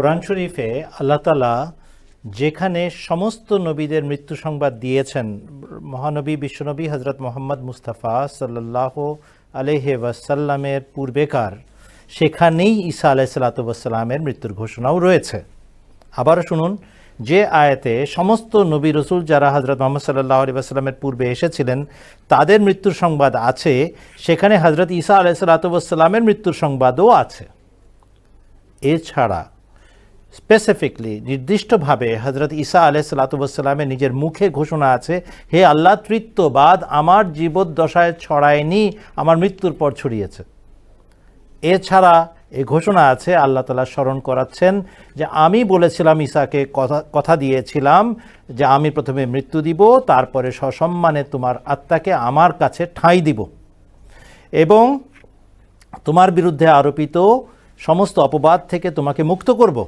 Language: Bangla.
কোরআন শরীফে আল্লাহ তালা যেখানে সমস্ত নবীদের মৃত্যু সংবাদ দিয়েছেন, মহানবী, বিশ্বনবী হজরত মোহাম্মদ মুস্তাফা সাল্লাহ আলহে ওয়াসাল্লামের পূর্বেকার, সেখানেই ঈসা আলাইসাল্লাতুসাল্লামের মৃত্যুর ঘোষণাও রয়েছে। আবারও শুনুন, যে আয়াতে সমস্ত নবী রসুল যারা হজরত মোহাম্মদ সাল্লাহ আলী পূর্বে এসেছিলেন, তাদের মৃত্যুর সংবাদ আছে, সেখানে হজরত ঈসা আলাইসাল্লাতুসাল্লামের মৃত্যুর সংবাদও আছে। এছাড়া স্পেসিফিকলি নির্দিষ্টভাবে হজরত ঈসা আলাহ সাল্লাতুসাল্লামের নিজের মুখে ঘোষণা আছে, হে আল্লাহ, তৃত্ববাদ আমার জীবদ্দশায় ছড়ায়নি, আমার মৃত্যুর পর ছড়িয়েছে। এছাড়া এই ঘোষণা আছে, আল্লাহ তালা স্মরণ করাচ্ছেন যে আমি বলেছিলাম ঈসাকে কথা কথা দিয়েছিলাম যে আমি প্রথমে মৃত্যু দিব, তারপরে সসম্মানে তোমার আত্মাকে আমার কাছে ঠাঁই দিব। এবং তোমার বিরুদ্ধে আরোপিত সমস্ত অপবাদ থেকে তোমাকে মুক্ত করব।